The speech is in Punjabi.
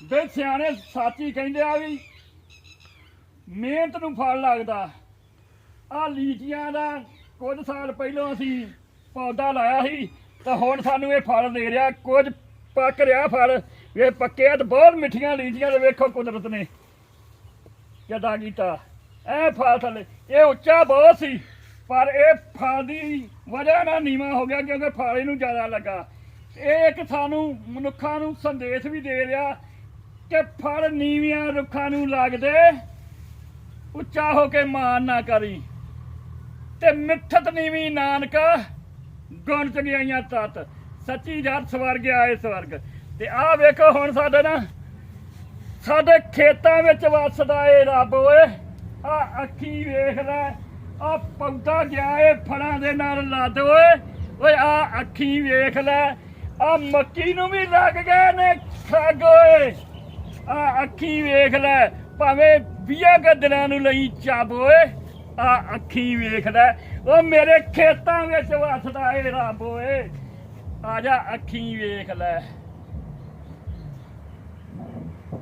ਦੇ ਸਿਆਣੇ ਸਾਚੀ ਕਹਿੰਦੇ ਆ ਵੀ ਮਿਹਨਤ ਨੂੰ ਫਲ ਲੱਗਦਾ। ਆ ਲੀਚੀਆਂ ਦਾ ਕੁਝ ਸਾਲ ਪਹਿਲਾਂ ਅਸੀਂ ਪੌਦਾ ਲਾਇਆ ਸੀ, ਤਾਂ ਹੁਣ ਸਾਨੂੰ ਇਹ ਫਲ ਦੇ ਰਿਹਾ, ਕੁਝ ਪੱਕ ਰਿਹਾ ਫਲ। ਇਹ ਪੱਕਿਆ ਤੇ ਬਹੁਤ ਮਿੱਠੀਆਂ ਲੀਚੀਆਂ ਦੇ ਵੇਖੋ ਕੁਦਰਤ ਨੇ। ਕਿੱਦਾਂ ਕੀਤਾ? ਇਹ ਫਲ ਥੱਲੇ, ਇਹ ਉੱਚਾ ਬਹੁਤ ਸੀ, ਪਰ ਇਹ ਫਲ ਦੀ ਵਜ੍ਹਾ ਨਾਲ ਨੀਵਾ ਹੋ ਗਿਆ, ਕਿਉਂਕਿ ਫਲ ਇਹਨੂੰ ਜ਼ਿਆਦਾ ਲੱਗਾ। ਇਹ ਇੱਕ ਸਾਨੂੰ ਮਨੁੱਖਾਂ ਨੂੰ ਸੰਦੇਸ਼ ਵੀ ਦੇ ਰਿਹਾ ਕਿ ਫਲ ਨੀਵੀਆਂ ਰੁੱਖਾਂ ਨੂੰ ਲੱਗਦੇ ਉੱਚਾ ਹੋ ਕੇ ਮਾਨ ਨਾ ਕਰੀ। ਤੇ ਮਿੱਠਤ ਨੀਵੀਂ ਨਾਨਕਾ, ਗੁਣ ਚੰਗਿਆਈਆਂ ਤਤ। ਸੱਚੀ ਜਾਤ ਸਵਰਗ ਆਏ ਸਵਰਗ। ਤੇ ਆਹ ਵੇਖੋ ਹੁਣ ਸਾਡੇ ਨਾ, ਸਾਡੇ ਖੇਤਾਂ ਵਿੱਚ ਵੱਸਦਾ ਏ ਰੱਬ ਓਏ। ਆ ਅੱਖੀ ਵੇਖ ਲੈ ਆ ਪੌਦਾ ਗਿਆ ਏ ਫੜਾਂ ਦੇ ਨਾਲ ਲੱਦ ਓਏ। ਓਏ ਆ ਅੱਖੀ ਵੇਖ ਲੈ ਆ ਮੱਕੀ ਨੂੰ ਵੀ ਲੱਗ ਗਏ ਨੇ ਖੱਗ ਓਏ। ਆ ਅੱਖੀ ਵੇਖ ਲੈ, ਭਾਵੇਂ 20 ਗੱਦਰਾਂ ਨੂੰ ਲਈ ਚੱਬ ਓਏ। ਆ ਅੱਖੀ ਵੇਖ ਲੈ ਉਹ ਮੇਰੇ ਖੇਤਾਂ ਵਿੱਚ ਵੱਸਦਾ ਏ ਰੱਬ ਓਏ। ਆ ਜਾ ਅੱਖੀ ਵੇਖ ਲੈ।